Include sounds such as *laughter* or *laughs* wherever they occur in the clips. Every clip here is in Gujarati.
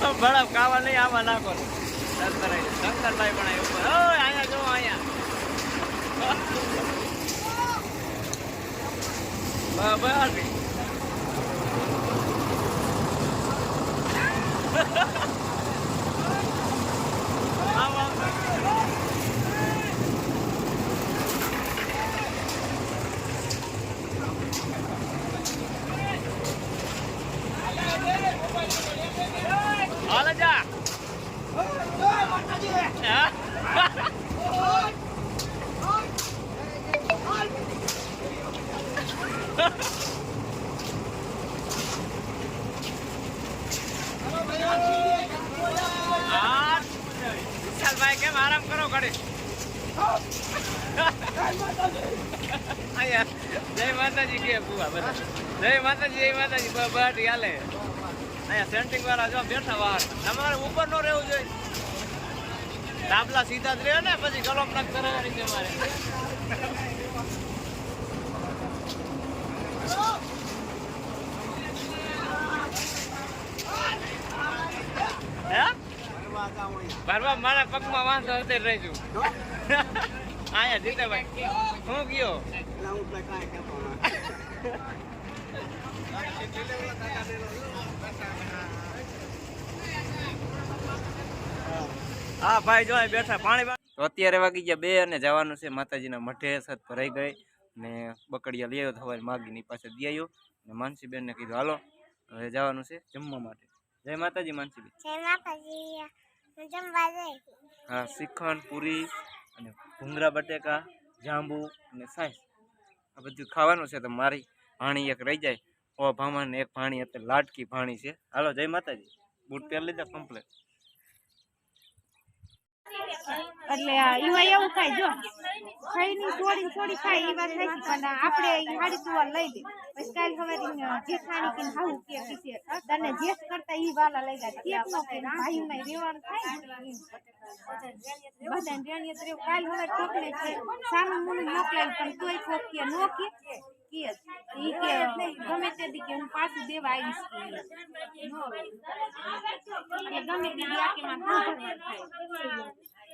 *laughs* બળફ ખાવા નહીં આમાં નાખો શંકરભાઈ પણ આવ્યો ઉપર. અહીંયા જો અહીંયા. *laughs* બરાબર આમ આમ હાલે જા હા? હા. વિશાલભાઈ કેમ આરામ કરો ઘડી અહીંયા જય માતાજી કે જય માતાજી જય માતાજી, બ- બાટી હાલે. અહીંયા સેન્ટિંગ વાળા જો બેઠા વાર તમારે ઉપર નો રહેવું જોઈએ. ડાબલા સીધા જ રહે ને, પછી કલમ નાક કરવાની છે મારે હે ભરવા મારા પગમાં વાંધો હતે રહીશું અહીંયા *laughs* જીતેભાઈ હું ગયો? હા ભાઈ જો બેઠા. પાણી તો અત્યારે વાગી ગયા બે અને જવાનું છે માતાજીના મઠે સત ભરાઈ ગઈ ને બકડિયા લઈ આવ્યો થવાય માગીની પાસે દઈ આવ્યો. ને માનસીબેન ને કીધું હાલો હવે જવાનું છે જમવા માટે. જય માતાજી માનસીબેન. જય માતાજી. હું શ્રીખંડ પૂરી અને ભૂંગળા બટેકા જાંબુ અને સાસ આ બધું ખાવાનું છે તો મારી ભાણી એક રહી જાય. ઓ ભામાને એક ભાણી અત્યારે લાટકી ભાણી છે. હાલો જય માતાજી. બૂટ પહેરી લીધા કમ્પ્લેટ એટલે આ એવું થાય જો. ખાઈ ની છોડી છોડી ખાય એ વાત નથી પણ આપણે હાડી સુવા લઈ દે. પછી કાલ હવે જેઠાણી કે હાવું કે પીછે તને જેસ કરતા એ વાલા લઈ ગયા કેક નો કે ભાઈ માં રેવાનું થાય બધા રેણીએ તો કાલ હવે કોકને છે સામે મુનું મોકલાય પણ તોય ખોક કે નો કે. કે ગમે તે દી કે હું પાછું દેવા આવીશ કે ગમે તે દી આ કે માં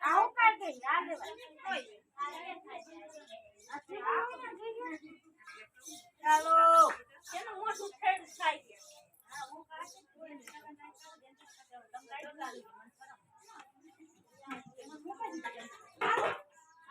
આવું ચાલો એનું મોટું બીજો થાય ના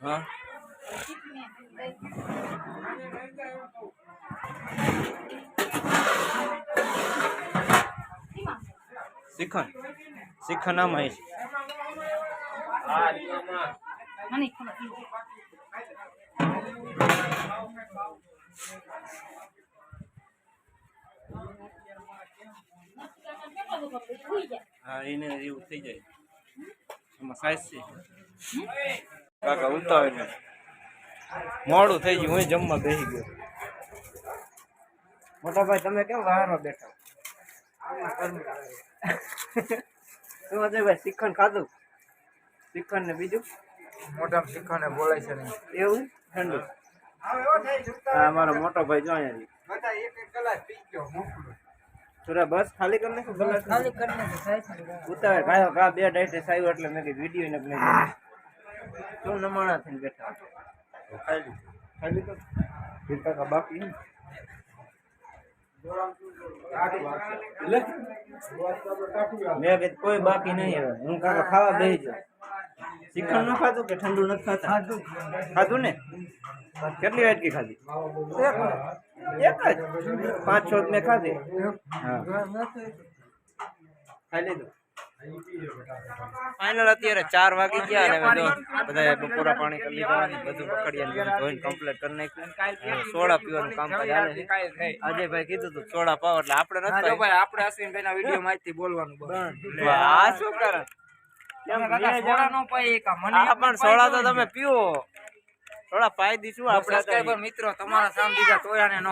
હા શ્રીખંડ શ્રીખંડ આમાં છે હા એને એવું થઈ જાય. કાકા ઉતાવે ને મોડું થઈ ગયું હું જમવા બેસી ગયો. મોટા ભાઈ તમે કેમ બહારમાં બેઠા? શું અજયભાઈ શ્રીખંડ ખાધું? શિખંડ ને બીજું? મોટા શીખાને બોલાય છે નહીં એવું? ઠંડુ. હા મારો મોટો ભાઈ જો અહીંયા સુરા બસ ખાલી કરી નાખો ગલાસ ખાલી કરી નાખો ઉતાવળ કાયો કા બે ડાઈટે આવ્યો એટલે મેં કીધું વીડિયો ને બનાવી શું નમાણા થઈને બેઠા ખાલી. ખાલી તો ફીર કા બાકી મેં કોઈ બાકી નહીં હવે. હું કાકા ખાવા બેસી જાઉં. શ્રીખંડ ન ખાધું કે ઠંડુ નથી ખાતા? ખાધું. ને? કેટલી વાટકી ખાધી? એક જ? પાંચ છ મેં ખાધી. ખાઈ લીધું? ફાઇનલ અત્યારે ચાર વાગી ગયા અને બધા બપોરા પાણી કરી લીધા અને બધું પકડિયા ધોઈને કમ્પ્લીટ કરી નાખ્યું. સોડા પીવાનું કામ ચાલે છે. અજયભાઈ કીધું તું સોડા પાવ એટલે આપણે નથી ભાઈ. આપણે અશ્વિનભાઈ ના વીડિયો માંથી બોલવાનું આ શું કરે? કેમ કાકા સોડા નો પાય એકા મને આ પણ સોડા તો તમે પીવો. થોડા પાઈ દીશું આપણે તો સબસ્ક્રાઇબર મિત્રો તમારા સામ બીજા તોયાને ન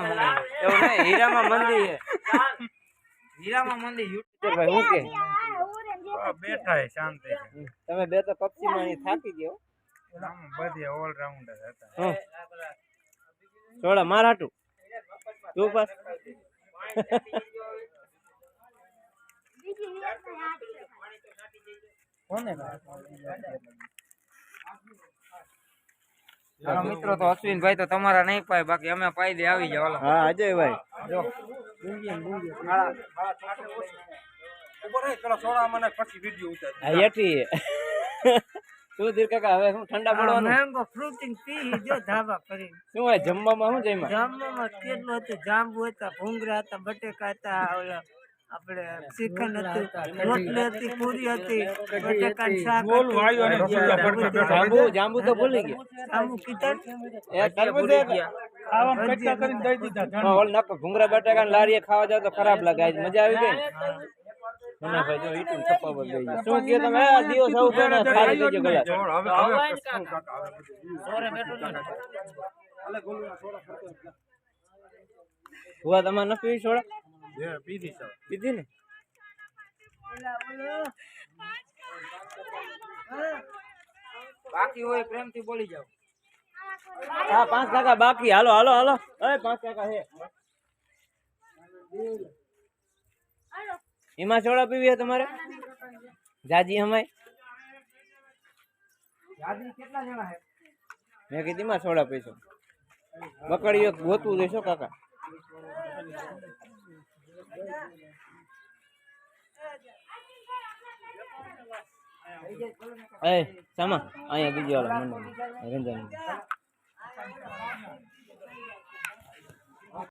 એવું નહીં હીરામાં મંદી છે. હીરામાં મંદી યુટ્યુબ ભાઈ હું કે? બેઠા હે શાંતિ તમે બે તો પક્ષી માં થાકી ગયો. બધી ઓલરાઉન્ડર હતા. તું પાસ. હાલો મિત્રો તો અશ્વિન ભાઈ તો તમારા નહીં પાય બાકી અમે પાઈ દે આવી જાવ હા અજય ભાઈ. જો. શું ધીર કાકા હવે શું ઠંડા પડવાનું? મેંગો ફ્રૂટિંગ પી જો ધાબા કરી શું હોય જમવામાં શું જમ્યા? જમવામાં કેટલું હતું? જાંબુ હતા ભૂંગરા હતા બટેકા હતા ઓલા આપણે શ્રીખંડ હતું રોટલી હતી પૂરી હતી બટેકાનું શાક હતું. જાંબુ જાંબુ તો ભૂલી ગયા જાંબુ કીધા એ તરબૂચ હા, ઓલ નક ભૂંગરા બટાકા ને લારીએ ખાવા જાવ તો ખરાબ લાગે આજ મજા આવી ગઈ ને? મને ભાઈ જો ઈટું છપ્પા પર ગઈ છે. શું કહો તમે આ દિવસ આવું કરો ને ખાલી દેજો ગલાસ હુઆ તમારે નથી પીવી સોડા પીધી ને? બાકી હોય પ્રેમથી બોલી જાવ હા પાંચ કાકા બાકી. હાલો હાલો હાલો. એ પાંચ કાકા હે. એમાં સોડા પીવી તમારે? જાજી હમાય? કેટલા જણા હે? મેં કીધી માં સોડા પીશો. બકડીઓ ગોતવું દેશો કાકા. એ સામા અહીંયા બીજી વાળા રંજન